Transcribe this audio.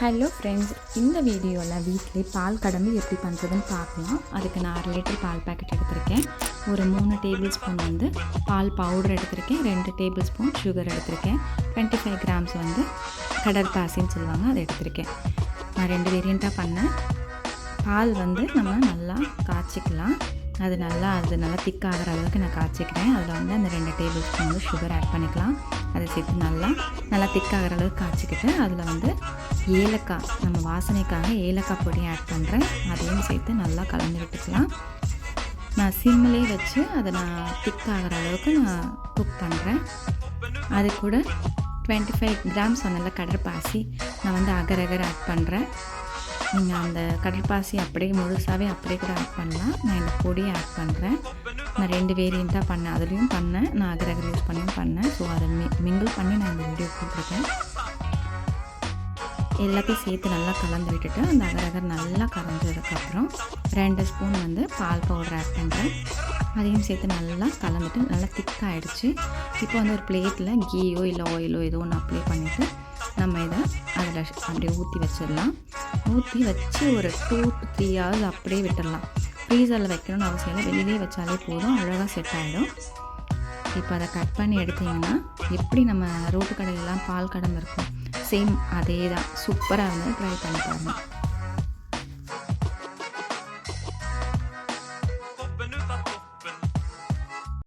Hello friends இந்த வீடியோவில் வீட்லேயே பால் கடம்பு எப்படி பண்ணுறதுன்னு பார்க்கலாம். அதுக்கு நான் அரை லிட்டர் பால் பாக்கெட் எடுத்திருக்கேன். ஒரு மூணு டேபிள் ஸ்பூன் வந்து பால் பவுடர் எடுத்திருக்கேன். ரெண்டு டேபிள் ஸ்பூன் சுகர் எடுத்திருக்கேன். டுவெண்ட்டி ஃபைவ் கிராம்ஸ் வந்து கடற்பாசின்னு சொல்லுவாங்க அதை எடுத்திருக்கேன். நான் ரெண்டு வேரியண்ட்டாக பண்ணேன். பால் வந்து நம்ம நல்லா காய்ச்சிக்கலாம். அது நல்லா அது நல்லா திக்காகிற அளவுக்கு நான் காய்ச்சிக்கிறேன். அதில் வந்து அந்த ரெண்டு டேபிள் ஸ்பூன் வந்து சுகர் ஆட் பண்ணிக்கலாம். அதை சேர்த்து நல்லா நல்லா திக்காகிற அளவுக்கு காய்ச்சிக்கிட்டு அதில் வந்து ஏலக்காய் நம்ம வாசனைக்காக ஏலக்காய் பொடி ஆட் பண்ணுறேன் அதையும் சேர்த்து நல்லா கலந்து விட்டுக்கலாம். நான் சிம்மிலே வச்சு அதை நான் திக்காகிற அளவுக்கு நான் குக் பண்ணுறேன் அது கூட டுவெண்ட்டி ஃபைவ் கிராம்ஸ் சொன்னல கடற்பாசி நான் வந்து அகர் அகர் ஆட் பண்ணுறேன் நீங்கள் அந்த கடற்பாசி அப்படியே முழுசாகவே அப்படியே கூட ஆட் பண்ணலாம். நான் இந்த பொடியை ஆட் பண்ணுறேன் நான் ரெண்டு வேரியண்ட்டாக பண்ணேன். அதுலேயும் பண்ணேன். நான் அகரகர் யூஸ் பண்ணியும் பண்ணேன். ஸோ அதை மி மிங்கிள் பண்ணி நான் இந்த வீடியோ போட்டிருக்கேன். எல்லாத்தையும் சேர்த்து நல்லா கலந்து விட்டுட்டு அந்த அகரகர் நல்லா கலந்ததுக்கப்புறம் ரெண்டு ஸ்பூன் வந்து பால் பவுடர் ஆட் பண்ணுறேன் அதையும் சேர்த்து நல்லா கலந்துட்டு நல்லா திக்காகிடுச்சு இப்போ வந்து ஒரு பிளேட்டில் கீயோ இல்லை ஆயிலோ ஏதோ ஒன்று அப்ளை பண்ணிவிட்டு நம்ம இதை அதில் அப்படியே ஊற்றி வச்சிடலாம். ஊற்றி வச்சு ஒரு டூ த்ரீ ஹவர்ஸ் அப்படியே விட்டுடலாம். ஃப்ரீசரில் வைக்கணும்னு அவசியம் இல்லை. வெளியிலே வச்சாலே போதும். அழகாக செட் ஆகிடும் இப்போ அதை கட் பண்ணி எடுத்திங்கன்னா எப்படி நம்ம ரோட்டு கடையிலலாம் பால் கடம்பு இருக்கும்? சேம் அதே தான் சூப்பராக வந்து ட்ரை பண்ணி பாருங்கள்